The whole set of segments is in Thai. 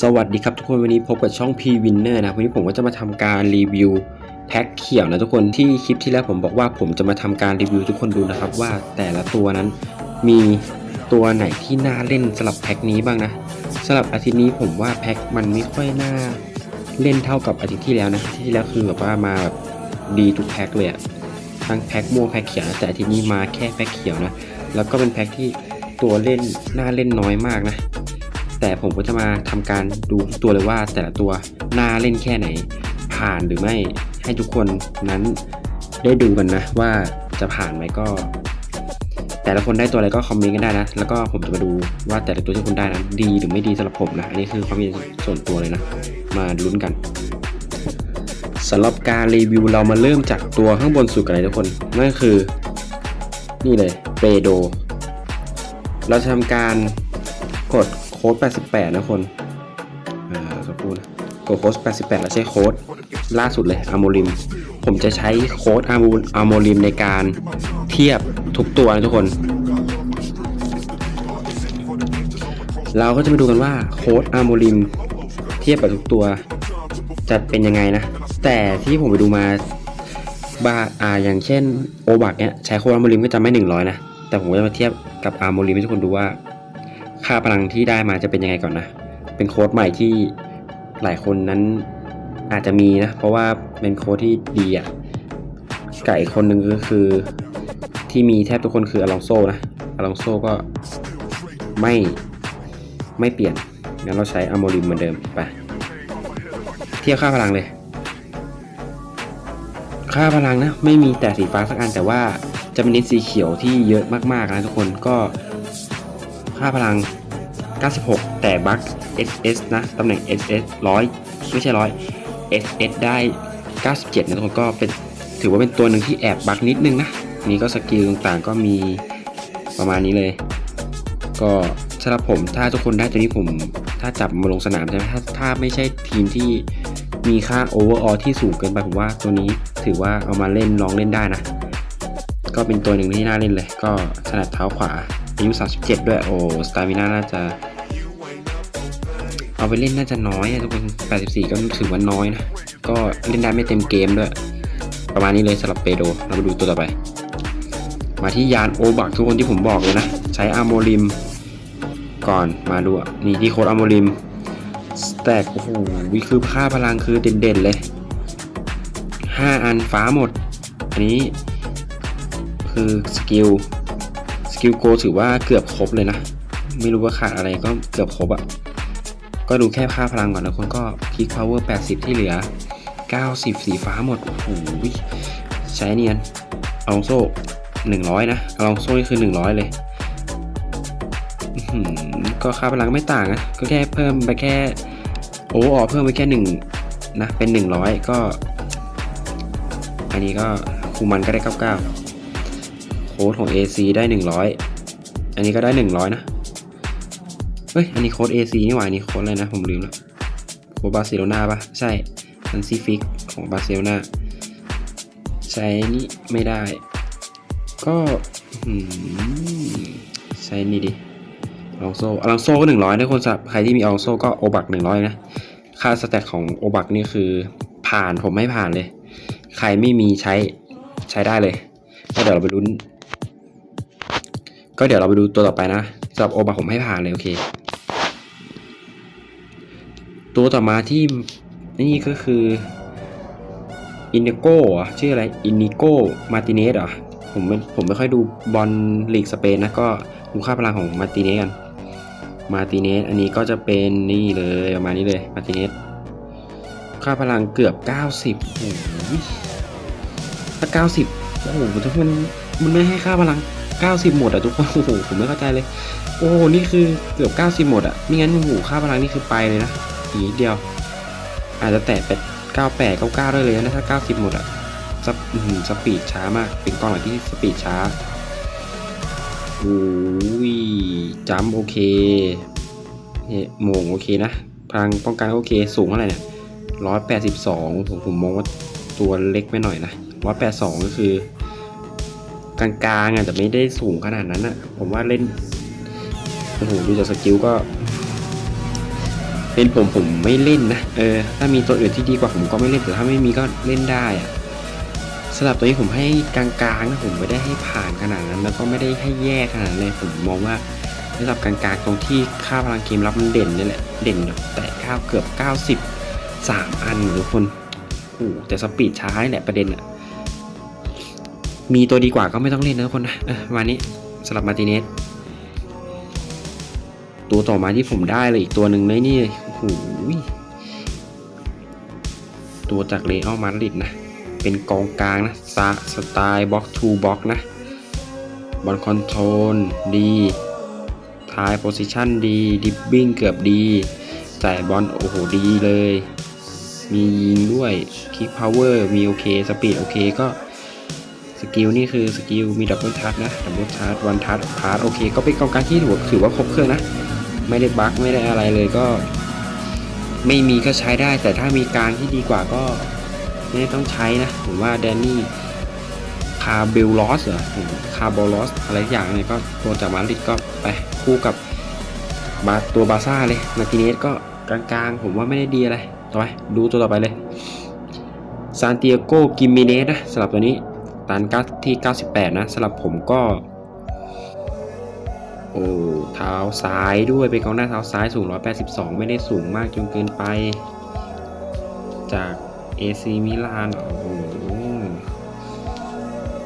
สวัสดีครับทุกคนวันนี้พบกับช่อง P Winner นะวันนี้ผมก็จะมาทำการรีวิวแพ็คเขียวนะทุกคนที่คลิปที่แล้วผมบอกว่าผมจะมาทำการรีวิวทุกคนดูนะครับว่าแต่ละตัวนั้นมีตัวไหนที่น่าเล่นสำหรับแพ็คนี้บ้างนะสำหรับอาทิตย์นี้ผมว่าแพ็คมันไม่ค่อยน่าเล่นเท่ากับอาทิตย์ที่แล้วนะอาทิตย์ที่แล้วคือแบบว่ามาแบบดีทุกแพ็คเลยอะทั้งแพ็คม่วงแพ็คเขียวนะแต่อาทิตย์นี้มาแค่แพ็คเขียวนะแล้วก็เป็นแพ็คที่ตัวเล่นน่าเล่นน้อยมากนะ แต่ผมก็จะมาทำการดูตัวเลยว่าแต่ละตัวน่าเล่นแค่ไหน ผ่านหรือไม่ให้ทุกคนนั้นได้ดูกันนะว่าจะผ่านไหมก็ แต่ละคนได้ตัวอะไรก็คอมเมนต์กันได้นะ แล้วก็ผมจะมาดูว่าแต่ละตัวที่คุณได้นั้นดีหรือไม่ดีสำหรับผมนะ อันนี้คือความเห็นส่วนตัวเลยนะ มาลุ้นกันสำหรับการรีวิวเรามาเริ่มจากตัวข้างบนสุดกันเลยทุกคน นั่นก็คือ นี่เลยเปโด เราจะทำการกด ค้ด88 นะคนอ่าสักครู่นะกดโค้ด88 แล้วใช้โค้ดล่าสุดเลยอ r โมริม ผมจะใช้โค้ดอาร์โมอาร์โมริมในการเทียบทุกตัวนะทุกคน เราก็จะมาดูกันว่าโค้ดอาร์โมริมเทียบกับทุกตัวจะเป็นยังไงนะ แต่ที่ผมไปดูมาบาอ่าอย่างเช่นโอบักเนี้ยใช้โค้ดอาร์โมริมก็จะไม่ 100 นะ แต่ผมก็จะมาเทียบกับอาร์โมริมให้ทุกคนดูว่า ค่าพลังที่ได้มาจะเป็นยังไงก่อนนะ เป็นโค้ดใหม่ที่หลายคนนั้นอาจจะมีนะ เพราะว่าเป็นโค้ดที่ดีอะกับอีกคนหนึ่งก็คือที่มีแทบทุกคนคืออลองโซนะอลองโซก็ไม่ไม่เปลี่ยน งั้นเราใช้อะโมริมเหมือนเดิมไป เทียบค่าพลังเลย ค่าพลังนะ ไม่มีแต่สีฟ้าสักอันแต่ว่าจะเป็นนิดสีเขียวที่เยอะมากๆนะทุกคนก็ ค่าพลัง 96 แต่บัค SS นะ ตำแหน่ง SS 100 ไม่ใช่ 100 SS ได้ 97 นะทุกคนก็เป็นถือว่าเป็นตัวหนึ่งที่แอบบัคนิดนึงนะ นี่ก็สกิลต่างๆก็มีประมาณนี้เลย ก็สำหรับผมถ้าทุกคนได้ตัวนี้ผมถ้าจับมาลงสนามใช่ไหมถ้าถ้าไม่ใช่ทีมที่มีค่า overall ที่สูงเกินไปผมว่าตัวนี้ถือว่าเอามาเล่นลองเล่นได้นะ ก็เป็นตัวหนึ่งที่น่าเล่นเลย ก็ถนัดเท้าขวา อายุ 37 ด้วย โอ้สตามิน่าน่าจะ เอาไปเล่นน่าจะน้อยอะทุกคน 84 ก็ถือว่าน้อยนะ ก็เล่นได้ไม่เต็มเกมด้วย ประมาณนี้เลยสำหรับเปโดเรามาดูตัวต่อไป มาที่ยานโอบักทุกคนที่ผมบอกเลยนะ ใช้อาร์โมริม ก่อนมาดูอะนี่ที่โค้ดอาร์โมริมสแต็กโอ้โหวิคือค่าพลังคือเด่นๆเลย 5 อันฟ้าหมด อันนี้คือสกิล กิลโกถือว่าเกือบครบเลยนะ ไม่รู้ว่าขาดอะไรก็เกือบครบอะ่ะ ก็ดูแค่ค่าพลังก่อนนะคนก็พีคพาวเวอร์80 ที่เหลือ 90 สีฟ้าหมด โอ้โหใช้เนียนอลองโซ่100 นะอลองโซ่นี่คือ 100 เลยอื้อหือก็ค่าพลังไม่ต่างนะก็แค่เพิ่มไปแค่โอ้ออเพิ่มไปแค่1นะเป็น 100 ก็ อันนี้ก็คูมันก็ได้ 99 ค้ดของ AC ได้ 100 อันนี้ก็ได้ 100 นะ เฮ้ย อันนี้โค้ด AC นี่หว่าอันนี้โค้ดอะไรนะ ผมลืมแล้ว โค้ดบาร์เซโลนาปะใช่ อันซีฟิกของบาร์เซโลนาใช้นี่ไม่ได้ ก็ใช้นี่ดิอลองโซอลองโซก็ 100นะคนสับใครที่มีอลองโซก็โอบัก 100 นะ ค่าสแตทของโอบักนี่คือผ่านผมไม่ผ่านเลย ใครไม่มีใช้ใช้ได้เลยก็เดี๋ยวเราไปลุ้น ก็เดี๋ยวเราไปดูตัวต่อไปนะสำหรับโอบาผมให้ผ่านเลยโอเค ตัวต่อมาที่นี่ก็คืออินเนโก้ชื่ออะไรอินนิโก้มาติเนสเหรอผมไม่ผมไม่ค่อยดูบอลลีกสเปนนะก็ดูค่าพลังของมาติเนสกันมาติเนสอันนี้ก็จะเป็นนี่เลยประมาณนี้เลยมาติเนสค่าพลังเกือบ 90โอ้โหถ้า90โอ้โหทุกมันมันไม่ให้ค่าพลัง 90 หมดอะทุกคนโอ้โหผมไม่เข้าใจเลย โอ้โหนี่คือเกือบ 90 หมดอะไม่งั้นโอ้โหค่าพลังนี่คือไปเลยนะอีกนิดเดียว อาจจะแตะไป98 99ได้เลยนะถ้า 90 หมดอะสปอื้อหือสปีดช้ามาก เป็นกองหลังที่สปีดช้าโอ้ยจัมป์โอเคเฮ้โมงโอเคนะพลังป้องกันโอเคสูงเท่าไหร่เนี่ย182ผมผมมองว่าตัวเล็กไปหน่อยนะ182ก็คือ กลางๆอะแต่ไม่ได้สูงขนาดนั้นอะ ผมว่าเล่นโอ้โหดูจากสกิลก็เป็นผมผมไม่เล่นนะเออถ้ามีตัวอื่นที่ดีกว่าผมก็ไม่เล่นแต่ถ้าไม่มีก็เล่นได้อะสำหรับตัวนี้ผมให้กลางๆนะผมไม่ได้ให้ผ่านขนาดนั้น แล้วก็ไม่ได้ให้แย่ขนาดเลยผมมองว่าระดับกลางๆตรงที่ค่าพลังเกมรับมันเด่นนี่แหละเด่นแบบแต่ข้าวเกือบ 90 3 อันทุกคนโอ้แต่สปีดช้าแหละประเด็นอะ มีตัวดีกว่าก็ไม่ต้องเล่นนะทุกคนนะวันนี้สำหรับมาติเนสตัวต่อมาที่ผมได้เลยอีกตัวหนึ่งเลยนี่โอ้โหตัวจากเลอัลมาดริดนะ เป็นกองกลางนะสสไตล์บ็อกทูบ็อกนะบอลคอนโทรลดีทายโพซิชันดี ดิบบิ้งเกือบดีจ่ายบอลโอ้โหดีเลย มียิงด้วย คิกพาวเวอร์มีโอเค สปีดโอเคก็ สกิลนี่คือสกิลมีดับเบิลทัชนะดับเบิลทัชวันทัชพาร์ทโอเค ก็เป็นกองกางที่ถือว่าครบเครื่องนะ ไม่ได้บั๊กไม่ได้อะไรเลยก็ ไม่มีก็ใช้ได้ แต่ถ้ามีกลางที่ดีกว่าก็ไม่ต้องใช้นะผมว่าแดนนี่คาเบลลอสเหรอคาร์บอลอสอะไรอย่างเนี่ยก็ตัวจากมาริดก็ไปคู่กับบาตัวบาซ่าเลยมาติเนสก็กลางๆ ผมว่าไม่ได้ดีอะไรต่อไปดูตัวต่อไปเลยซานติอาโกกิมิเนสนะสำหรับตัวนี้ ตันก้าที่ 98 นะสำหรับผมก็ โอ้เท้าซ้ายด้วยเป็นกองหน้าเท้าซ้ายสูง 182 ไม่ได้สูงมากจนเกินไป จาก AC มิลานโอ้โห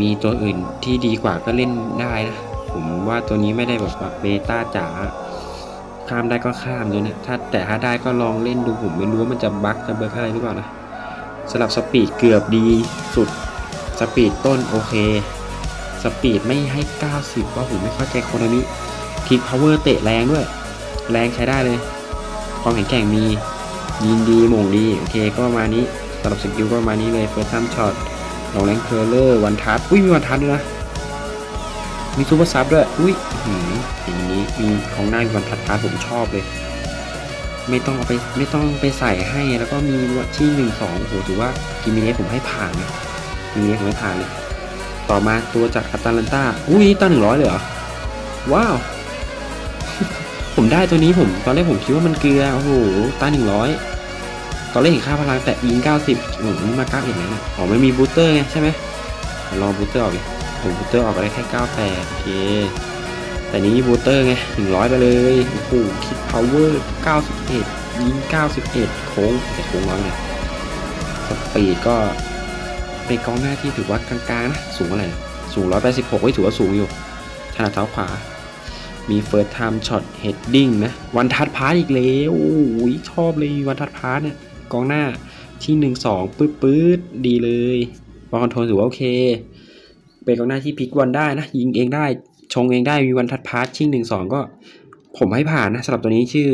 มีตัวอื่นที่ดีกว่าก็เล่นได้นะ ผมว่าตัวนี้ไม่ได้แบบว่าเบต้าจ๋าข้ามได้ก็ข้ามเลยนะ ถ้าแต่ถ้าได้ก็ลองเล่นดูผมไม่รู้ว่ามันจะบั๊กจะเบิร์กอะไรหรือเปล่านะสำหรับสปีดเกือบดีสุด สปีดต้นโอเค สปีดไม่ให้ 90 ว่าผมไม่เข้าใจโคนนี้คิกพาวเวอร์เตะแรงด้วย แรงใช้ได้เลย ความแข็งแกร่งมี ยิงดีหม่งดี โอเค ก็ประมาณนี้สำหรับสกิลก็ประมาณนี้เลยเฟิร์สทัมช็อตลองแรงเคอร์เลอร์วันทัสอุ้ยมีวันทัสด้วยนะ มีซูเปอร์ซับด้วย อุ้ยหืมอย่างนี้มีของหน้ามีวันทัสพารผมชอบเลย ไม่ต้องเอาไปไม่ต้องไปใส่ให้แล้วก็มีวัที่หนึ่งสองโอ้โหถือว่ากิมิเนสผมให้ผ่านนะ กิมิเนสผมให้ผ่านเลยต่อมาตัวจากอัตแลนตาอุ้ยตั้งหนึ่งร้อยเลยเหรอ ว้าว ผมได้ตัวนี้ผม ตอนแรกผมคิดว่ามันเกลือ โอ้โหต้าหนึ่งร้อยตอนแรกเห็นค่าพลังแต่ยิงเก้าสิบโอ้โหนี่มาเก้าเอ็ดเลยนะอ๋อไม่มีบูสเตอร์ไงใช่ไหมลองบูสเตอร์ออกดิโอ้บูสเตอร์ออกไปได้แค่เก้าแปดโอเคแต่นี้บูสเตอร์ไงหนึ่งร้อยไปเลย โอ้โห คิดพาวเวอร์เก้าสิบเอ็ดยิงเก้าสิบเอ็ดโค้งแต่โค้งน้อยเลยสปีดก็ เป็นกองหน้าที่ถือว่ากลางๆนะสูงอะไรสูงร้อยแปดสิบหกถือว่าสูงอยู่ขนาดเท้าขวา มีเฟิร์สไทม์ช็อตเฮดดิ้งนะ วันทัดพาร์ทอีกแล้วโอ้ยชอบเลยวันทัดพาร์ทเนี่ยกองหน้าที่หนึ่งสองปื๊ดปื๊ดดีเลยบอลคอนโทรลถือว่าโอเค เป็นกองหน้าที่พลิกวันได้นะ ยิงเองได้ชงเองได้มีวันทัดพาร์ทชิ่งหนึ่งสองก็ผมให้ผ่านนะสำหรับตัวนี้ชื่อ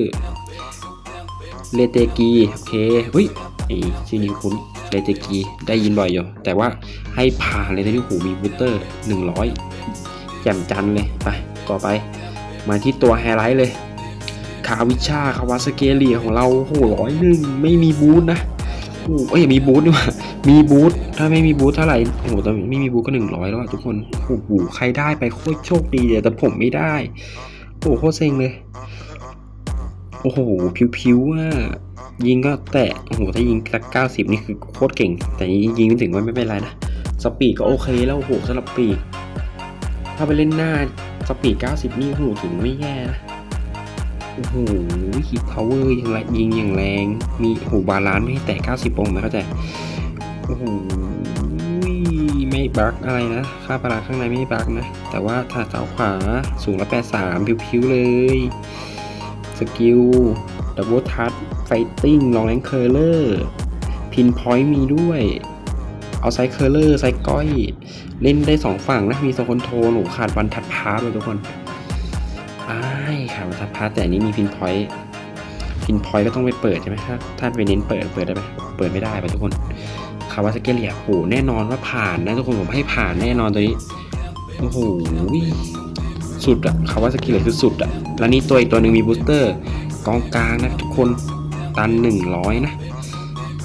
เลเตกีโอเคเฮ้ยไอชื่อนี้คุ้น เลเตกีได้ยินบ่อยอยู่ แต่ว่าให้ผ่านเลยนะที่หูมีบูสเตอร์หนึ่งร้อยแจ่มจันเลยไปต่อไป มาที่ตัวไฮไลท์เลยคาวิชาคาวาสเกเลียของเราโหร้อยหนึ่งไม่มีบูทนะโอ้เอ้ยมีบูทดีกว่ามีบูทถ้าไม่มีบูทเท่าไหร่โอ้โหแต่ไม่มีบูทก็หนึ่งร้อยแล้วทุกคนโอ้โหใครได้ไปโคตรโชคดีเลยแต่ผมไม่ได้โอ้โหโคตรเซ็งเลย โอ้โหผิวๆอะ ยิงก็แตะโอ้โหถ้ายิงสักเก้าสิบนี่คือโคตรเก่ง แต่ยิงไม่ถึงว่าไม่เป็นไรนะสปีดก็โอเคแล้วโอ้โหสำหรับปีดถ้าไปเล่นหน้าสปีด90นี่โอ้โหถึงไม่แย่นะโอ้โหฮิตพาวเวอร์ยังแรยิงอย่างแรง มีโอ้โหบาลานซ์ไม่ให้แตะ90ปงนะเข้าใจโอ้โหไม่บั๊กอะไรนะ ค่าพลังข้างในไม่บั๊กนะ แต่ว่าถ้าเท้าขวาสูงละ83ผิวๆเลย สกิลดับเบิลทัช ไฟติ้งลองแรงเคอร์เลอร์พินพอยต์มีด้วย เอาไซเคอร์เลอร์ไซก้อย เล่นได้สองฝั่งนะ มีโซคอนโทรหนูขาดวันทัดพาร์ทเลยทุกคนอ้ายขาดวันทัดพาร์ทแต่อันนี้มีพินพอยต์พินพอยต์ก็ต้องไปเปิดใช่ไหมถ้าถ้าไปเน้นเปิดเปิดได้ไหมเปิดไม่ได้ไปทุกคนคาวาสเกเลียโหแน่นอนว่าผ่านนะทุกคนผมให้ผ่านแน่นอนตัวนี้โอ้โหสุดอะคาวาสเกเลียคือสุดอะแล้วนี่ตัวอีกตัวหนึ่งมีบูสเตอร์กองกลางนะทุกคน ตันหนึ่งร้อยนะ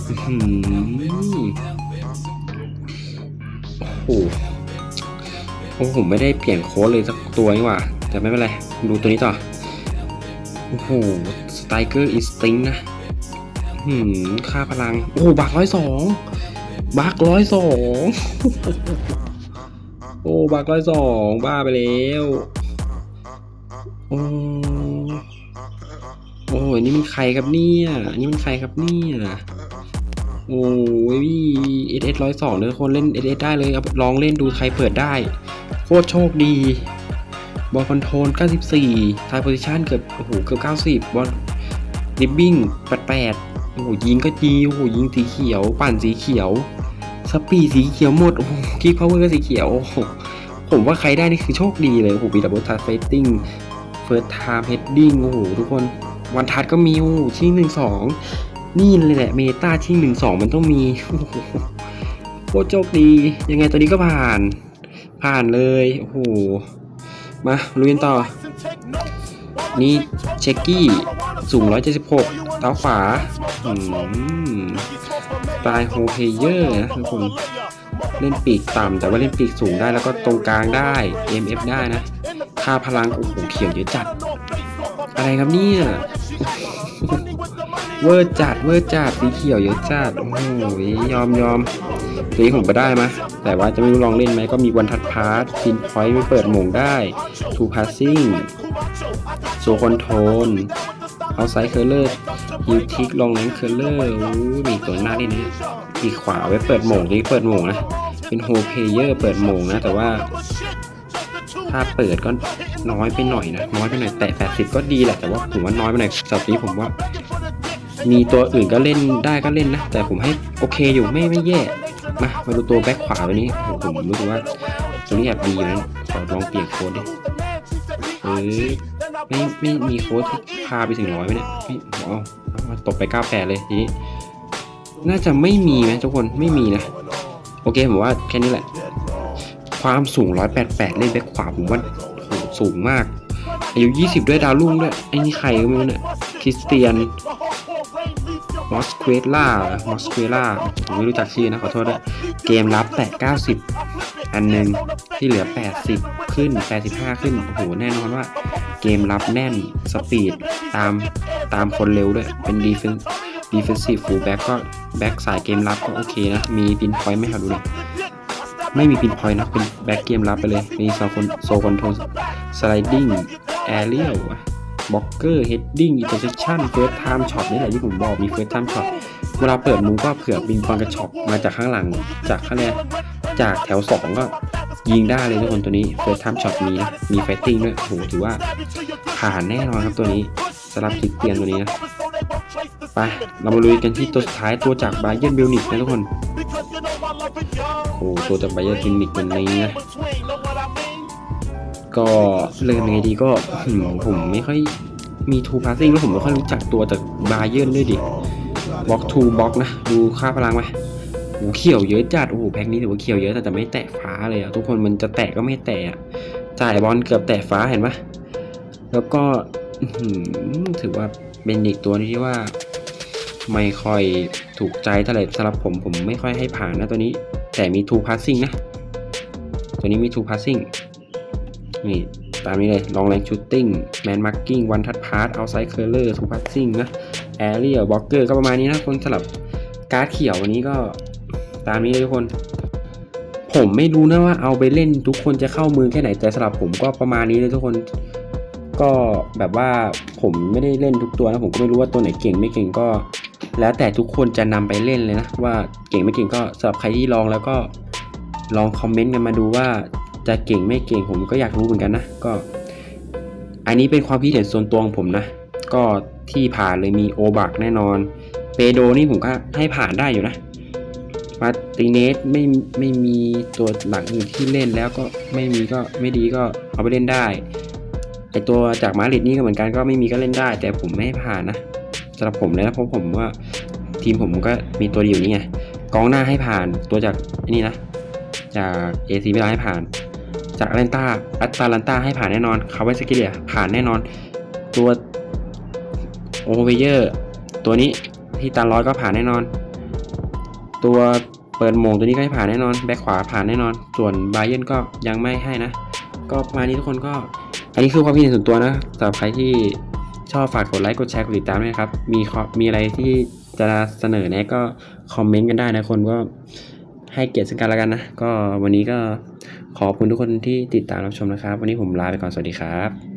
โอ้โหโอ้โหผมไม่ได้เปลี่ยนโค้ดเลยสักตัวนี่หว่า แต่ไม่เป็นไร ดูตัวนี้ต่อ โอ้โหสไตเกอร์อินสติ้งนะหืมค่าพลัง โอ้ บักร้อยสอง บักร้อยสอง โอ้ บักร้อยสอง บ้าไปแล้ว โอ้ อ้ยนี่มันใครครับเนี่ยอันนี่มันใครครับเนี่ยโอ้ยเอสเอสร้อยสองเนี่ยคนเล่นเอสเอสได้เลยเอาลองเล่นดูใครเปิดได้ โคตรโชคดี บอลคอนโทรล 94ทายโพซิชันเกือบโอ้โหเกือบ 90 บอลดิบบิ้ง88โอ้โหยิงก็ดีโอ้โหยิงสีเขียว ปั่นสีเขียวสปีดสีเขียวหมดโอ้โหคีพาวเวอร์ก็สีเขียวโอ้โหผมว่าใครได้นี่คือโชคดีเลยโอ้โหมีดับเบิลทัชเฟตติ้งเฟิร์สไทม์เฮดดิ้งโอ้โหทุกคน วันทัชก็มีโอ้โหชิงหนึ่งสองนี่เลยแหละเมตาชิงหนึ่งสองมันต้องมีโอ้โหโคตรโชคดี ยังไงตัวนี้ก็ผ่าน ผ่านเลยโอ้โหมาลุยกันต่อ นี่เช็กกี้สูง 176เท้าขวาอืมสไตล์โฮเพเยอร์นะทุกคนเล่นปีกต่ำแต่ว่าเล่นปีกสูงได้แล้วก็ตรงกลางได้ MF ได้นะ ค่าพลังโอ้โหเขียวเยอะจัด อะไรครับเนี่ย เวอร์จัดเวอร์จัดสีเขียวเยอะจัดโอ้โหยอมยอมตีผมก็ได้มะแต่ว่าจะไม่รู้ลองเล่นไหมก็มีวันทัดพาร์ทพินพอยต์ไม่เปิดหมงได้ทูพาสซิ่งโซคอนโทนเอาไซด์เคอร์เลอร์ฮิวทิกลองแรงเคอร์เลอร์มีตัวหน้านี่นะอีกขวาไว้เปิดหมงนี่เปิดหมงนะเป็นโฮเพเยอร์เปิดหมงนะ แต่ว่าถ้าเปิดก็ น้อยไปหน่อยนะน้อยไปหน่อยแต่80 ก็ดีแหละแต่ว่าผมว่าน้อยไปหน่อยสัปนี้ผมว่า มีตัวอื่นก็เล่นได้ก็เล่นนะ แต่ผมให้โอเคอยู่ไม่ไม่แย่มามาดูตัวแบ็คขวาวันนี้ผมรู้สึกว่าตัวนี้แอบดีอยู่นะขอลองเปลี่ยนโค้ดดิเอ้ยไม่ไม่มีโค้ดที่พาไปถึงร้อยไหมเนี่ยไม่เอาเอาเอาตกไป 98 เลยทีนี้ น่าจะไม่มีไหมทุกคนไม่มีนะ โอเคผมว่าแค่นี้แหละ ความสูง 188 เล่นแบ็คขวาผมว่า สูงมาก อายุ 20 ด้วยดาวรุ่งด้วยไอ้นี่ใครก็ไม่รู้เนี่ยคริสเตียนมอสเควล่ามอสเควล่าผมไม่รู้จักชื่อนะขอโทษด้วยเกมรับแต่90 อันหนึ่งที่เหลือ 80 ขึ้น 85 ขึ้น โอ้โห แน่นอนว่าเกมรับแน่นสปีดตามตามคนเร็วด้วย เป็นดีเฟนดีเฟนซีฟฟูลแบ็กก็แบ็กสายเกมรับก็โอเคนะ มีปินพอยต์ไหมครับดูเลย ไม่มีปินพอยต์นะเป็นแบ็กเกมรับไปเลย มีโซคอนโซคอนโทร สไลดิ้งแอเรียลบล็อกเกอร์เฮดดิ้งอินเตอร์เซชั่นเฟิร์สไทม์ช็อตนี่แหละที่ผมบอกมีเฟิร์สไทม์ช็อตเวลาเปิดมุมก็เผื่อบินบอลกระช็อปมาจากข้างหลังจากข้างแรกจากแถวสองก็ยิงได้เลยทุกคนตัวนี้เฟิร์สไทม์ช็อตมีนะมีไฟติ้งด้วยโอ้โหถือว่าผ่านแน่นอนครับตัวนี้สำหรับคริสเตียนตัวนี้นะไปเรามาลุยกันที่ตัวสุดท้ายตัวจากไบเย r n นบิลนิกนะทุกคนโอ้ตัวจากไบเย r n นบิลนิกวันนี้นะ ก็เรื่องไงดีก็อืมผมไม่ค่อยมีทูพาสซิ่งแล้วผมไม่ค่อยรู้จักตัวจากบาเย r n นด้วยดิบล็อกทูบล็อกนะ ดูค่าพลังไหมโอ้เขียวเยอะจัดโอ้โหแพ็กนี้ถือว่าเขียวเยอะแต่แต่ไม่แตะฟ้าเลยอะทุกคนมันจะแตะก็ไม่แตะจ่ายบอลเกือบแตะฟ้าเห็นปะแล้วก็ถือว่าเป็นอีกตัวที่ว่า ไม่ค่อยถูกใจเท่าไหร่สำหรับผมผมไม่ค่อยให้ผ่านนะตัวนี้ แต่มีทูพาสซิ่งนะ ตัวนี้มีทูพาสซิ่ง นี่ตามนี้เลยลองแรงชูตติ้งแมนมาร์กิ้งวันทัดพาร์ตเอาไซด์เคอร์เลอร์ทูพัสซิ่งนะแอเรียลบล็อกเกอร์ก็ประมาณนี้นะคนสลับการ์ดเขียววันนี้ก็ตามนี้เลยทุกคน ผมไม่รู้นะว่าเอาไปเล่นทุกคนจะเข้ามือแค่ไหนแต่สำหรับผมก็ประมาณนี้เลยทุกคนก็แบบว่าผมไม่ได้เล่นทุกตัวนะผมก็ไม่รู้ว่าตัวไหนเก่งไม่เก่งก็ แล้วแต่ทุกคนจะนำไปเล่นเลยนะว่าเก่งไม่เก่งก็สำหรับใครที่ลองแล้วก็ลองคอมเมนต์กันมาดูว่า จะเก่งไม่เก่งผมก็อยากรู้เหมือนกันนะก็ อันนี้เป็นความคิดเห็นส่วนตัวของผมนะ ก็ที่ผ่านเลยมีโอบักแน่นอน เปโดนี่ผมก็ให้ผ่านได้อยู่นะมาติเนสไม่ไม่มีตัวหลังอื่นที่เล่นแล้วก็ไม่มีก็ไม่ดีก็เอาไปเล่นได้ไอตัวจากมาริดนี่ก็เหมือนกันก็ไม่มีก็เล่นได้ แต่ผมไม่ให้ผ่านนะสำหรับผมเลยนะเพราะผมว่าทีมผมก็มีตัวดีอยวนี้ไงกองหน้าให้ผ่านตัวจากนี่นะจากเอซีไม่ได้ให้ผ่าน จากแอตแลนตาแอตแลนตาให้ผ่านแน่นอนคาร์เวสกิเลียผ่านแน่นอน ตัวโอเวเยอร์ตัวนี้ที่ตาร้อยก็ผ่านแน่นอน ตัวเปิดโมงตัวนี้ก็ให้ผ่านแน่นอน แบ็คขวาผ่านแน่นอน ส่วนไบเย r n ก็ยังไม่ให้นะ ก็ประมาณนี้ทุกคนก็ อันนี้คือความคิดเห็นส่วนตัวนะสำหรับใครที่ชอบฝากกดไลค์กดแชร์กดติดตามด้วยครับ มีข้อมีอะไรที่จะเสนอแนะก็คอมเมนต์กันได้นะคนก็ ให้เกียรติซึ่งกันแล้วกันนะ ก็วันนี้ก็ขอบคุณทุกคนที่ติดตามรับชมนะครับ วันนี้ผมลาไปก่อนสวัสดีครับ